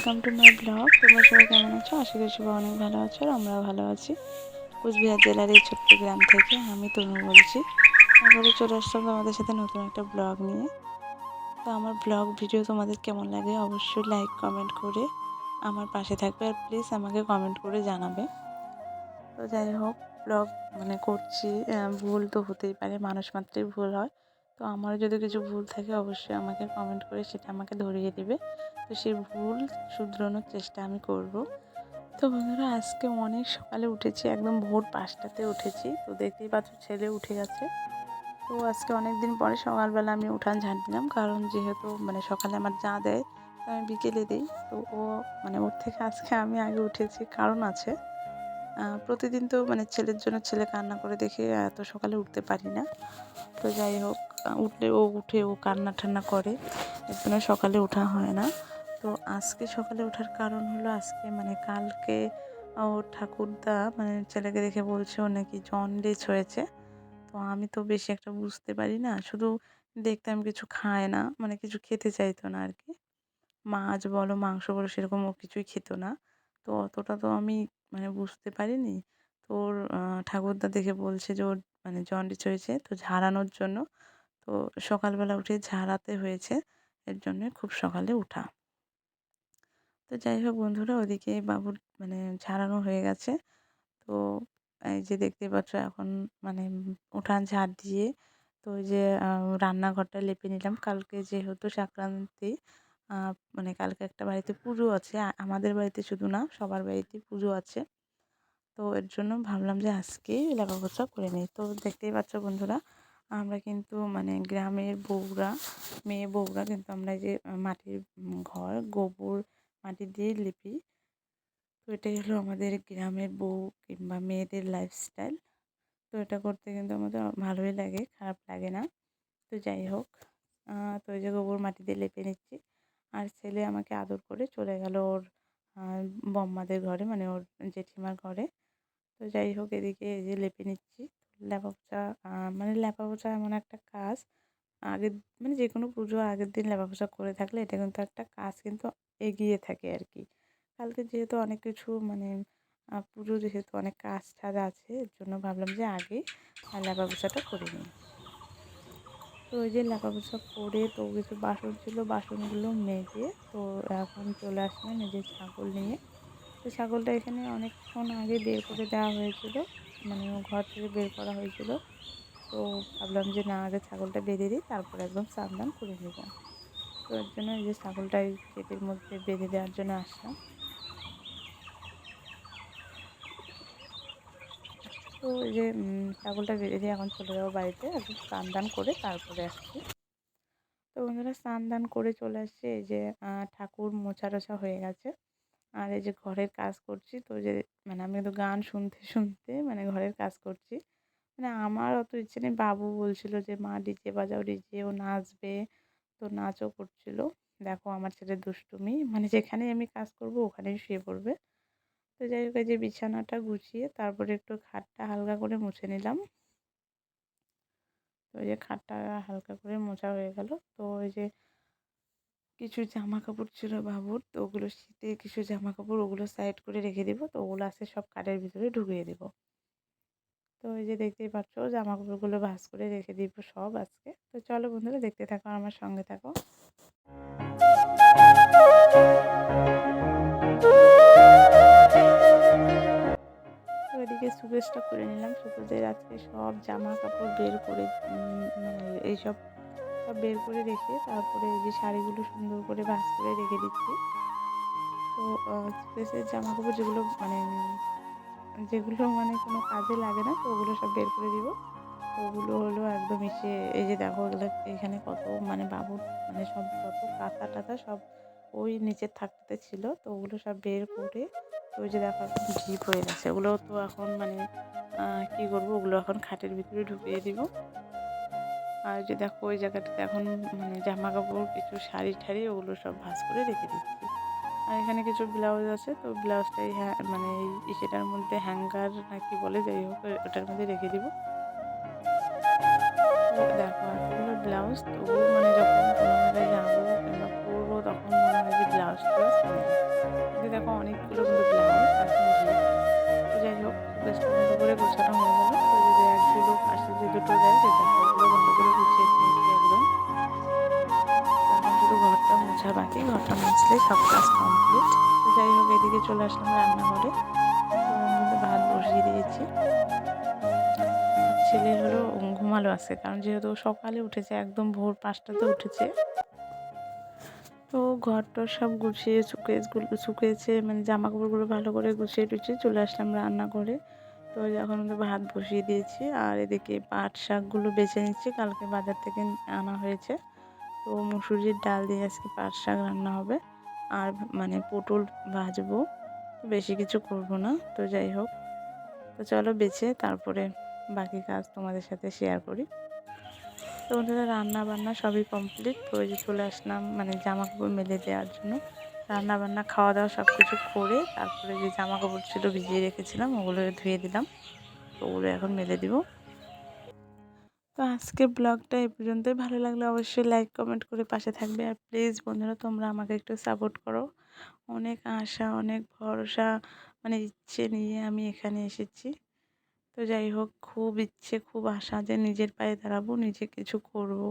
Welcome to my blog তোমরা সবাই কেমন আছো? আশা করি সবাই অনেক ভালো আছো আর আমরাও ভালো আছি। কুচবিহার জেলার এই ছোট্ট গ্রাম থেকে আমি তনু বলছি। তারপরে চলে আসলাম তোমাদের সাথে নতুন একটা ব্লগ নিয়ে। তো আমার ব্লগ ভিডিও তোমাদের কেমন লাগে অবশ্যই লাইক কমেন্ট করে আমার পাশে থাকবে আর প্লিজ আমাকে কমেন্ট করে জানাবে। তো যাই হোক ব্লগ মানে করছি। ভুল তো হতেই পারে মানুষ মাত্রই ভুল হয়। তো আমার যদি কিছু ভুল থাকে অবশ্যই আমাকে কমেন্ট করে সেটা আমাকে ধরিয়ে দিবে। তো সেই ভুল শুধরানোর চেষ্টা আমি করব। তো বন্ধুরা, আজকে অনেক সকালে উঠেছি, একদম ভোর পাঁচটাতে উঠেছি। তো দেখতেই পাচ্ছ ছেলে উঠে গেছে। তো আজকে অনেক দিন পরে সকালবেলা আমি উঠান ঝাঁট দিলাম কারণ যেহেতু মানে সকালে আমার যা দেয় আমি বিকেলে দিই। তো ও মানে ওর থেকে আজকে আমি আগে উঠেছি, কারণ আছে। প্রতিদিন তো মানে ছেলের জন্য ছেলে কান্না করে দেখে এত সকালে উঠতে পারি না। তো যাই হোক উঠলে ও উঠে, ও কান্না টান্না করে। এর জন্য সকালে ওঠা হয় না। তো আজকে সকালে ওঠার কারণ হলো আজকে মানে কালকে ওর ঠাকুরদা মানে ছেলেকে দেখে বলছে ও নাকি জন্ডিস হয়েছে। তো আমি তো বেশি একটা বুঝতে পারি না, শুধু দেখতাম কিছু খায় না মানে কিছু খেতে চাইতো না আর কি। মাছ বলো, মাংস বলো, সেরকম ও কিছুই খেত না। তো অতটা তো আমি মানে বুঝতে পারিনি। তো ওর ঠাকুরদা দেখে বলছে যে ওর মানে জন্ডিস হয়েছে, তো ঝাড়ানোর জন্য। তো সকালবেলা উঠে ঝাড়াতে হয়েছে, এর জন্য খুব সকালে উঠা। তো যাই হোক বন্ধুরা, ওদিকে বাবুর মানে ঝাড়ানো হয়ে গেছে। তো এই যে দেখতে পাচ্ছ এখন মানে উঠান ঝাড় দিয়ে, তো ওই যে রান্নাঘরটা লেপে নিলাম। কালকে যেহেতু সংক্রান্তি মানে কালকে একটা বাড়িতে পুজো আছে। আমাদের বাড়িতে শুধু না, সবার বাড়িতে পুজো আছে। তো এর জন্য ভাবলাম যে আজকে এলাকা পোছা করে নিই। তো দেখতেই পাচ্ছ বন্ধুরা, আমরা কিন্তু মানে গ্রামের বউরা, মেয়ে বউরা কিন্তু আমরা যে মাটির ঘর, গোবর, মাটি দিয়ে লিপি। তো এটাই হলো আমাদের গ্রামের বউ কিংবা মেয়েদের লাইফস্টাইল তো এটা করতে কিন্তু আমাদের ভালোই লাগে, খারাপ লাগে না। তো যাই হোক তো ওই যে গোবর মাটি দিয়ে লেপে নিচ্ছি। আর ছেলে আমাকে আদর করে চলে গেল ওর বম্মাদের ঘরে মানে ওর জেঠিমার ঘরে। তো যাই হোক এদিকে এই যে লেপে নিচ্ছি। লেপা আহ, মানে লেপা পোছা এমন একটা কাজ। আগের মানে যে কোনো পুজো আগের দিন লেপা পোছা করে থাকলে এটা কিন্তু একটা কাজ কিন্তু এগিয়ে থাকে আর কি কালকে যেহেতু অনেক কিছু মানে পুজো যেহেতু অনেক কাজ টাজ আছে এর জন্য ভাবলাম যে আগে লেপা পোছাটা করে নিই। তো ওই যে লেপা পোছা করে তো কিছু বাসন ছিল, বাসনগুলো মেজে তো এখন চলে আসলাম নিজের ছাগল নিয়ে। তো ছাগলটা এখানে অনেকক্ষণ আগে বের করে দেওয়া হয়েছিল মানে ঘর থেকে বের করা হয়েছিল। তো ভাবলাম যে না, আগে ছাগলটা বেঁধে দিই, তারপর একদম স্নান করে নেব। তো এর জন্য এই যে ছাগলটা এই মধ্যে বেঁধে দেওয়ার জন্য আসলাম। তো এই যে ছাগলটা বেঁধে দিয়ে এখন চলে যাব বাড়িতে। একদম স্নান দান করে তারপরে আসছি। তো বন্ধুরা স্নান দান করে চলে আসছে। এই যে ঠাকুর মোছা টোছা হয়ে গেছে। আর এই যে, ঘরের কাজ করছি। তো যে মানে আমি তো গান শুনতে শুনতে মানে ঘরের কাজ করছি। মানে আমার অত ইচ্ছে নেই। বাবু বলছিল যে, মা, ডিজে বাজাও, ডিজে, ও নাচবে। তো নাচও করছিল। দেখো, আমার ছেলে দুষ্টুমি। মানে যেখানে আমি কাজ করব, ওখানেই শুয়ে পড়বে। তো যাই হোক যে বিছানাটা গুছিয়ে তারপরে একটু খাটটা হালকা করে মুছে নিলাম। তো ওই যে খাটটা হালকা করে মোছা হয়ে গেল। তো ওই যে কিছু জামা কাপড় ছিল বাবুর, তো ওগুলো শীতে কিছু জামা কাপড় ওগুলো সাইড করে রেখে দিব। তো ওগুলো আছে সব কাঠের ভিতরে ঢুকিয়ে দিব। তো এই যে দেখতেই পাচ্ছ জামা কাপড়গুলো ভাঁজ করে রেখে দিব সব আজকে। তো চলো বন্ধুরা, দেখতে থাকো, আমার সঙ্গে থাকো। এদিকে করে নিলাম। সুকেশের আজকে সব জামা কাপড় বের করে মানে এইসব সব বের করে রেখে তারপরে যে শাড়িগুলো সুন্দর করে ভাঁজ করে রেখে দিচ্ছি। তো সুকেশের জামা কাপড় যেগুলো মানে যেগুলো মানে কোনো কাজে লাগে না, তো ওগুলো সব বের করে দিব। ওগুলো হলো একদম এসে, এই যে দেখো ওগুলো এখানে কত মানে বাবুর মানে সব কত কাঁথা টাথা সব ওই নিচের থাকতে ছিল। তো ওগুলো সব বের করে ওই যে দেখো ঝিপ হয়ে গেছে। ওগুলো তো এখন মানে কি করব? ওগুলো এখন খাটের ভিতরে ঢুকিয়ে দিব। আর যে দেখো, ওই জায়গাটাতে এখন মানে জামা কাপড় কিছু শাড়ি ঠাড়ি, ওগুলো সব ভাঁজ করে রেখে দিচ্ছি। আর এখানে কিছু ব্লাউজ আছে, তো ব্লাউজটাই হ্যাঁ মানে সেটার মধ্যে হ্যাঙ্গার না কি বলে, যাই হোক ওটার মধ্যে রেখে দিব। তো দেখো, এতগুলো ব্লাউজ তবু মানে যখন কোনো জায়গায় যাব কিংবা পরবো, তখন মনে হয় যে ব্লাউজ মোছা বাকি ঘরটা মুছলে সব কাজ কমপ্লিট তো যাই হোক, এদিকে চলে আসলাম রান্নাঘরে। ভাত বসিয়ে দিয়েছি। ছেলে হলো ঘুমালো আছে কারণ যেহেতু সকালে উঠেছে, একদম ভোর পাঁচটাতে উঠেছে। তো ঘরটা সব গুছিয়ে সুকেসগুলো শুকিয়েছে মানে জামা কাপড়গুলো ভালো করে গুছিয়ে টুছিয়ে চলে আসলাম রান্না করে তো এখন ভাত বসিয়ে দিয়েছি, আর এদিকে পাট শাকগুলো বেছে নিচ্ছি, কালকে বাজার থেকে আনা হয়েছে। তো মুসুরির ডাল দিয়ে আজকে পাট শাক রান্না হবে। আর মানে পটল ভাজবো। বেশি কিছু করব না, তো যাই হোক। তো চলো বেছে, তারপরে বাকি কাজ তোমাদের সাথে শেয়ার করি। তো বন্ধুরা রান্না বান্না সবই কমপ্লিট যে চলে আসলাম মানে জামা কাপড় মেলে দেওয়ার জন্য। রান্না বান্না খাওয়া দাওয়া সব কিছু করে, তারপরে যে জামা কাপড় ছিল ভিজিয়ে রেখেছিলাম, ওগুলো ধুয়ে দিলাম। তো ওগুলো এখন মেলে দিব। তো আজকের ব্লগটা এ পর্যন্তই। ভালো লাগলে অবশ্যই লাইক কমেন্ট করে পাশে থাকবে। আর প্লিজ বন্ধুরা, তোমরা আমাকে একটু সাপোর্ট করো। অনেক আশা, অনেক ভরসা মানে ইচ্ছে নিয়ে আমি এখানে এসেছি। তো যাই হোক, খুব ইচ্ছে, খুব আশা যে নিজের পায়ে দাঁড়াবো, নিজে কিছু করব।